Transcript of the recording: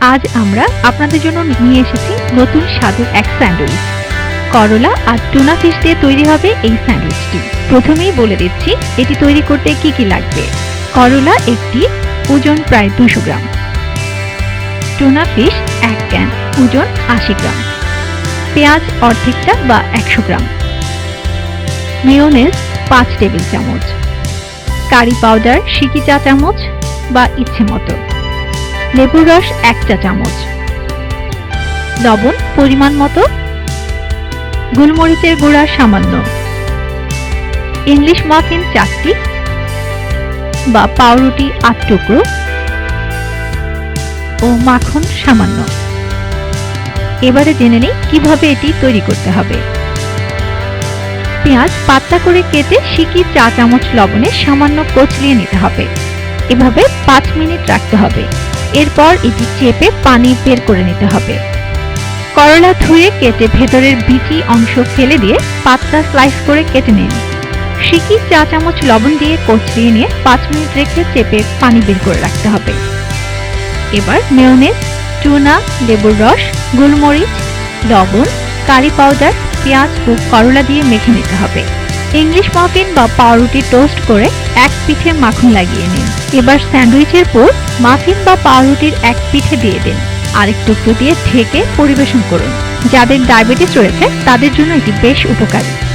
আজ আমরা আপনাদের জন্য নিয়ে এসেছি নতুন স্বাদের এক স্যান্ডউইচ। করলা আর টুনা ফিশ দিয়ে তৈরি হবে এই স্যান্ডউইচটি। প্রথমেই বলে দিচ্ছি, এটি তৈরি করতে কি কি লাগবে। করলা একটি ওজন প্রায় দুশো গ্রাম। টুনা ফিশ এক ক্যান ওজন আশি গ্রাম। পেঁয়াজ অর্ধেকটা বা একশো গ্রাম। মেয়োনেজ পাঁচ টেবিল চামচ। কারি পাউডার, সিকি চা চামচ বা ইচ্ছে মতো। লেবুর রস এক চা চামচ। লবণ পরিমাণ মতো। গোলমরিচের গুঁড়া সামান্য। ইংলিশ মাফিন চারটি বা পাউরুটি আট টুকরো ও মাখন সামান্য। এবারে জেনে নেই কীভাবে এটি তৈরি করতে হবে। পেঁয়াজ পাতলা করে কেটে সিকি চা চামচ লবণে সামান্য কচলিয়ে নিতে হবে। এভাবে পাঁচ মিনিট রাখতে হবে। এরপর এটি চেপে পানি বের করে নিতে হবে। করলা ধুয়ে কেটে ভেতরের বিচি অংশ ফেলে দিয়ে পাতলা স্লাইস করে কেটে নিন। সিকি চা চামচ লবণ দিয়ে কচলিয়ে নিয়ে পাঁচ মিনিট রেখে চেপে পানি বের করে রাখতে হবে। এবার মেয়োনেজ টুনা, লেবুর রস, গোলমরিচ, লবণ, কারি পাউডার, পেঁয়াজ ও করলা দিয়ে মেখে নিতে হবে। ইংলিশ মাফিন বা পাউরুটি টোস্ট করে এক পিঠে মাখন লাগিয়ে নিন। এবার স্যান্ডউইচের পর মাফিন বা পাউরুটির এক পিঠে দিয়ে দিন। আর একটু দিয়ে ঢেকে পরিবেশন করুন। যাদের ডায়াবেটিস রয়েছে, তাদের জন্য এটি বেশ উপকারী।